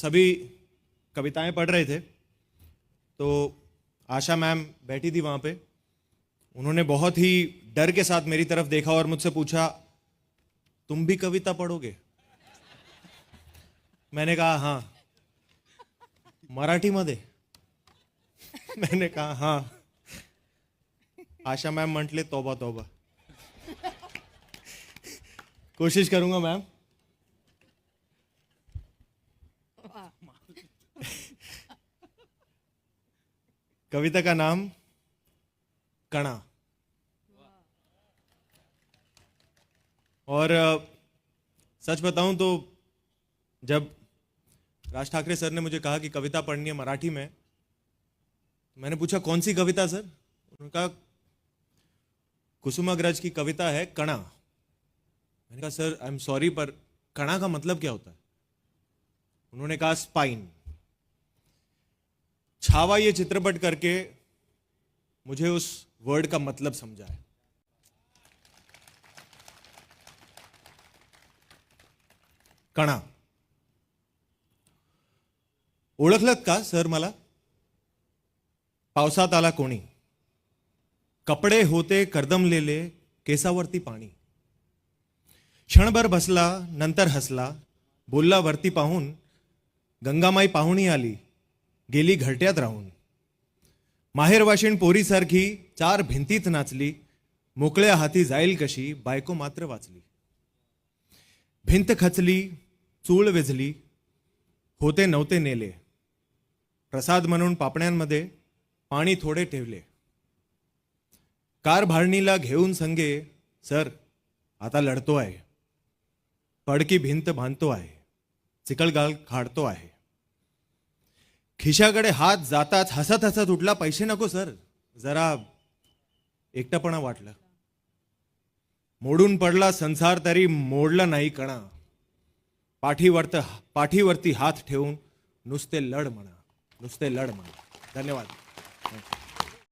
सभी कविताएँ पढ़ रहे थे तो आशा मैम बैठी थी वहाँ पे। उन्होंने बहुत ही डर के साथ मेरी तरफ़ देखा और मुझसे पूछा, तुम भी कविता पढ़ोगे? मैंने कहा हाँ। मराठी मध्ये? मैंने कहा हाँ। आशा मैम म्हटले, तोबा तोबा। कोशिश करूँगा मैम। कविता का नाम कणा। और सच बताऊँ तो जब राज ठाकरे सर ने मुझे कहा कि कविता पढ़नी है मराठी में, मैंने पूछा, कौन सी कविता सर? उन्होंने कहा, कुसुमाग्रज की कविता है कणा। मैंने कहा, सर आई एम सॉरी पर कणा का मतलब क्या होता है? उन्होंने कहा स्पाइन छावा ये चित्रपट करके मुझे उस वर्ड का मतलब समझा है। कणा। ओळखलत का सर मला? पावसात आला कोणी? कपडे होते कर्दमलेले केसावरती पाणी. क्षणभर बसला नंतर हसला बोलला वरती पाहून गंगामाई पाहुणी आली. गेली घरट्यात राहून. माहेरवाशीण पोरीसारखी चार भिंतीत नाचली. मोकळ्या हाती जाईल कशी बायको मात्र वाचली. भिंत खचली चूळ वेझली. होते नव्हते नेले. प्रसाद म्हणून पापण्यांमध्ये पाणी थोडे ठेवले. कार भाडणीला घेऊन संगे सर आता लढतो आहे पडकी भिंत बांधतो आहे. चिकलगाल खाडतो आहे. खिशाकडे हात जाताच हसत हसत उठला पैसे नको सर जरा एकटपणा वाटलं. मोडून पडला संसार तरी मोडला नाही कणा. पाठीवरत पाठीवरती हात ठेवून नुसते लढ म्हणा नुसते लढ म्हणा. धन्यवाद.